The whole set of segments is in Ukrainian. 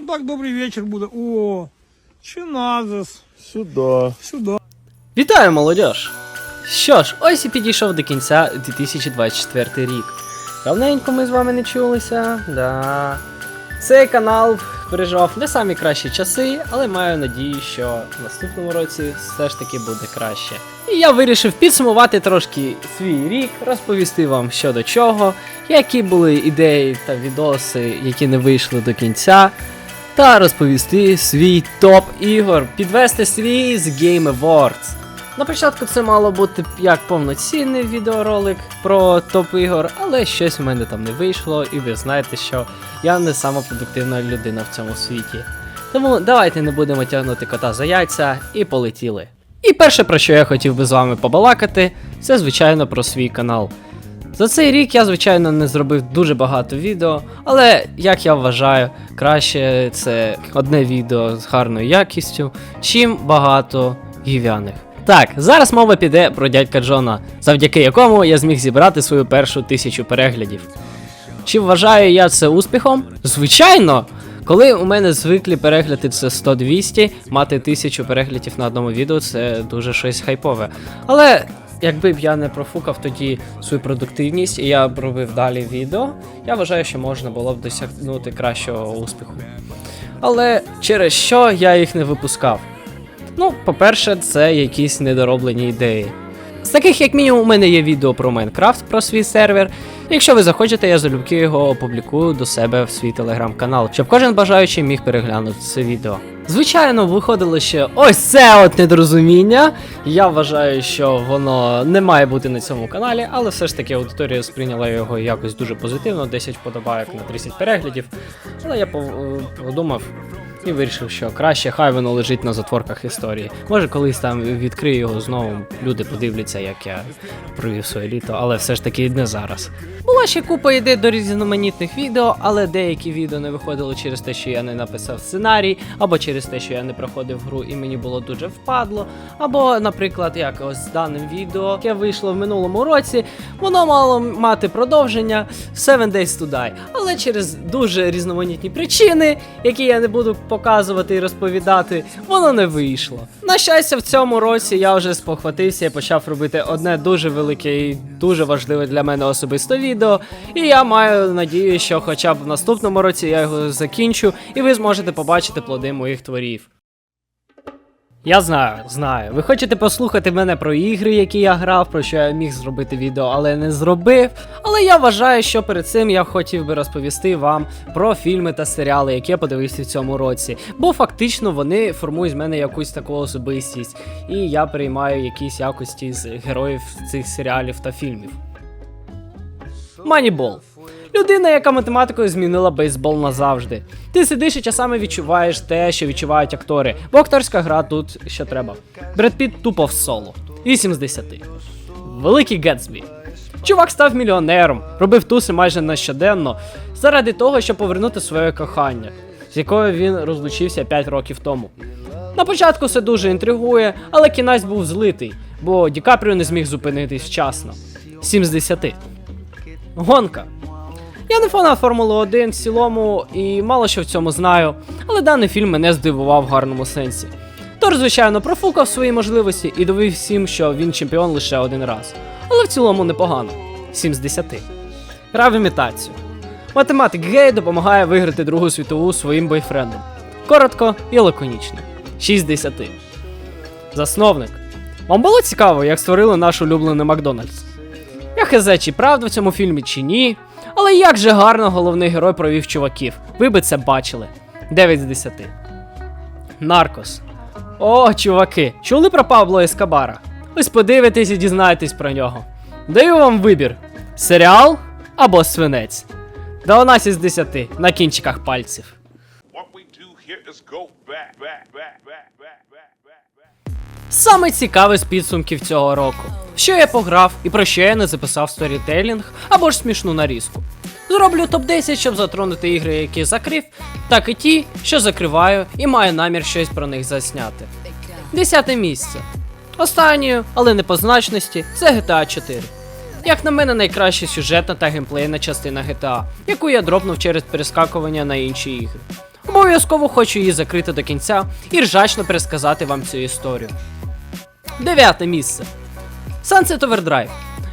Ну, Так, добрий вечір буде. О, Чиназис. Сюда. Сюди. Вітаю, молодіж! Що ж, ось і підійшов до кінця 2024 рік. Давненько ми з вами не чулися. Да. Цей канал переживав не самі кращі часи, але маю надію, що в наступному році все ж таки буде краще. І я вирішив підсумувати трошки свій рік, розповісти вам що до чого, які були ідеї та відоси, які не вийшли до кінця, та розповісти свій топ ігор, підвести свій з Game Awards. На початку це мало бути як повноцінний відеоролик про топ ігор, але щось в мене там не вийшло, і ви знаєте, що я не сама продуктивна людина в цьому світі. Тому давайте не будемо тягнути кота за яйця і полетіли. І перше, про що я хотів би з вами побалакати, це звичайно про свій канал. За цей рік я, звичайно, не зробив дуже багато відео, але як я вважаю, краще це одне відео з гарною якістю, чим багато гів'яних. Так, зараз мова піде про дядька Джона, завдяки якому я зміг зібрати свою першу тисячу переглядів. Чи вважаю я це успіхом? Звичайно! Коли у мене звиклі перегляди це 100-200, мати тисячу переглядів на одному відео це дуже щось хайпове. Але якби б я не профукав тоді свою продуктивність і я б робив далі відео, я вважаю, що можна було б досягнути кращого успіху. Але через що я їх не випускав? Ну, по-перше, це якісь недороблені ідеї. З таких, як мінімум, у мене є відео про Майнкрафт, про свій сервер. Якщо ви захочете, я залюбки його опублікую до себе в свій телеграм-канал, щоб кожен бажаючий міг переглянути це відео. Звичайно, виходило ще ось це от недорозуміння. Я вважаю, що воно не має бути на цьому каналі, але все ж таки аудиторія сприйняла його якось дуже позитивно, 10 вподобайок на 30 переглядів. Але я подумав, і вирішив, що краще хай воно лежить на затворках історії. Може, колись там відкрию його знову, люди подивляться, як я провів своє літо, але все ж таки не зараз. Була ще купа ідей до різноманітних відео, але деякі відео не виходили через те, що я не написав сценарій, або через те, що я не проходив гру і мені було дуже впадло. Або, наприклад, як ось з даним відео, яке вийшло в минулому році, воно мало мати продовження Seven Days to Die. Але через дуже різноманітні причини, які я не буду показувати і розповідати, воно не вийшло. На щастя, в цьому році я вже спохватився і почав робити одне дуже велике і дуже важливе для мене особисто відео. І я маю надію, що хоча б в наступному році я його закінчу, і ви зможете побачити плоди моїх творів. Я знаю, знаю. Ви хочете послухати мене про ігри, які я грав, про що я міг зробити відео, але не зробив. Але я вважаю, що перед цим я хотів би розповісти вам про фільми та серіали, які я подивився в цьому році. Бо фактично вони формують з мене якусь таку особистість, і я приймаю якісь якості з героїв цих серіалів та фільмів. Манібол. Людина, яка математикою змінила бейсбол назавжди. Ти сидиш і часами відчуваєш те, що відчувають актори, бо акторська гра тут що треба. Бред Піт тупо в соло. 8 з 10. Великий Гетсбі. Чувак став мільйонером, робив туси майже нещоденно, заради того, щоб повернути своє кохання, з якою він розлучився 5 років тому. На початку все дуже інтригує, але кінець був злитий, бо Ді Капріо не зміг зупинитись вчасно. 7 з 10. Гонка. Я не фанат Формули 1 в цілому і мало що в цьому знаю, але даний фільм мене здивував в гарному сенсі. Тор, звичайно, профукав свої можливості і довів всім, що він чемпіон лише один раз. Але в цілому непогано. 7 з 10. Гра в імітацію. Математик гей допомагає виграти Другу світову своїм бойфрендом. Коротко і лаконічно. 6 з 10. Засновник. Вам було цікаво, як створили наш улюблений Макдональдс? Я хз, чи правда в цьому фільмі, чи ні. Але як же гарно головний герой провів чуваків. Ви би це бачили. 9 з 10. Наркос. О, чуваки, чули про Пабло Ескабара? Ось подивитесь і дізнаєтесь про нього. Даю вам вибір: серіал або свинець. 12 із 10 на кінчиках пальців. What we do here is go back, back, back, back, back, back. Саме цікаве з підсумків цього року. Що я пограв і про що я не записав сторітелінг або ж смішну нарізку. Зроблю топ-10, щоб затронути ігри, які закрив, так і ті, що закриваю, і маю намір щось про них засняти. Десяте місце. Останньою, але не по значності, це GTA 4. Як на мене, найкраща сюжетна та геймплейна частина GTA, яку я дропнув через перескакування на інші ігри. Обов'язково хочу її закрити до кінця і ржачно пересказати вам цю історію. Дев'яте місце. Sunset Overdrive.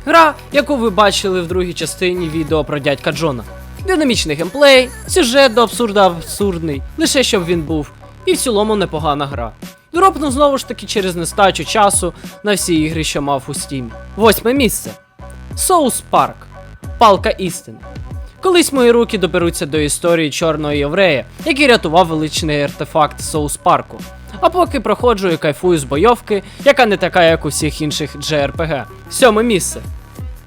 Гра, яку ви бачили в другій частині відео про дядька Джона. Динамічний геймплей, сюжет до абсурда абсурдний, лише щоб він був, і в цілому непогана гра. Дропнув знову ж таки через нестачу часу на всі ігри, що мав у Steam. Восьме місце. Соус Парк. Палка істини. Колись мої руки доберуться до історії чорного єврея, який рятував величний артефакт Соус Парку. А поки проходжу і кайфую з бойовки, яка не така, як у всіх інших JRPG. Сьоме місце.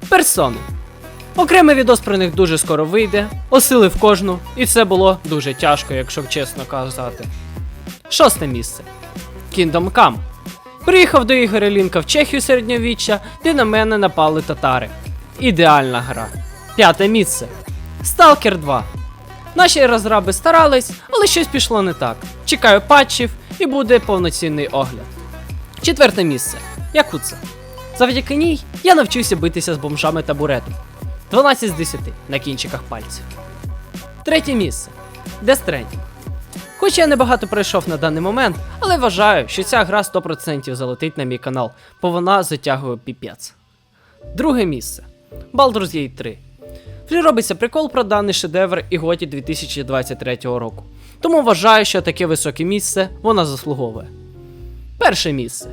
Персони. Окремий відос про них дуже скоро вийде, осилив кожну, і це було дуже тяжко, якщо чесно казати. Шосте місце. Kingdom Come. Приїхав до Ігоря Лінка в Чехію середньовіччя, де на мене напали татари. Ідеальна гра. П'яте місце. Stalker 2. Наші розраби старались, але щось пішло не так. Чекаю патчів і буде повноцінний огляд. Четверте місце. Якуца. Завдяки ній я навчився битися з бомжами табуретом. 12 з 10 на кінчиках пальців. Третє місце. Death Stranding. Хоч я небагато пройшов на даний момент, але вважаю, що ця гра 100% залетить на мій канал, бо вона затягує піпець. Друге місце. Baldur's Gate 3. Вже робиться прикол про даний шедевр і готі 2023 року. Тому вважаю, що таке високе місце вона заслуговує. Перше місце.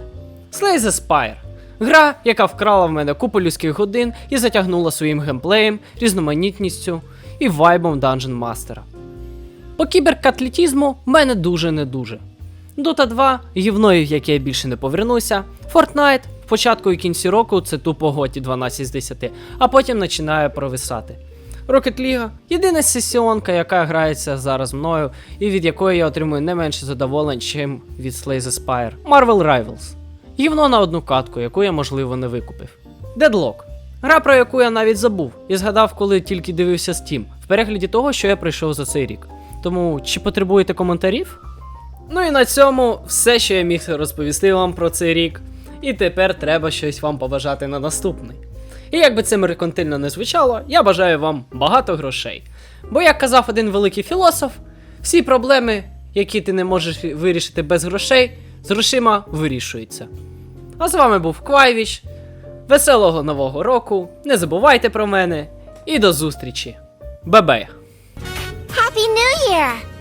Slay the Spire. Гра, яка вкрала в мене купу людських годин і затягнула своїм геймплеєм, різноманітністю і вайбом Dungeon Master. По кіберкатлітізму в мене дуже не дуже. Dota 2 гівною, в яке я більше не повернуся. Fortnite початку і кінці року це тупо готі 12 з 10, а потім починає провисати. Rocket League єдина сесіонка, яка грається зараз мною, і від якої я отримую не менше задоволень, чим від Slay the Spire. Marvel Rivals. Гівно на одну катку, яку я, можливо, не викупив. Deadlock. Гра, про яку я навіть забув, і згадав, коли тільки дивився Steam, в перегляді того, що я пройшов за цей рік. Тому чи потребуєте коментарів? Ну і на цьому все, що я міг розповісти вам про цей рік. І тепер треба щось вам побажати на наступний. І як би це меркантильно не звучало, я бажаю вам багато грошей. Бо, як казав один великий філософ, всі проблеми, які ти не можеш вирішити без грошей, з грошима вирішуються. А з вами був Квайвіч. Веселого нового року! Не забувайте про мене і до зустрічі! Бебе! Happy New Year!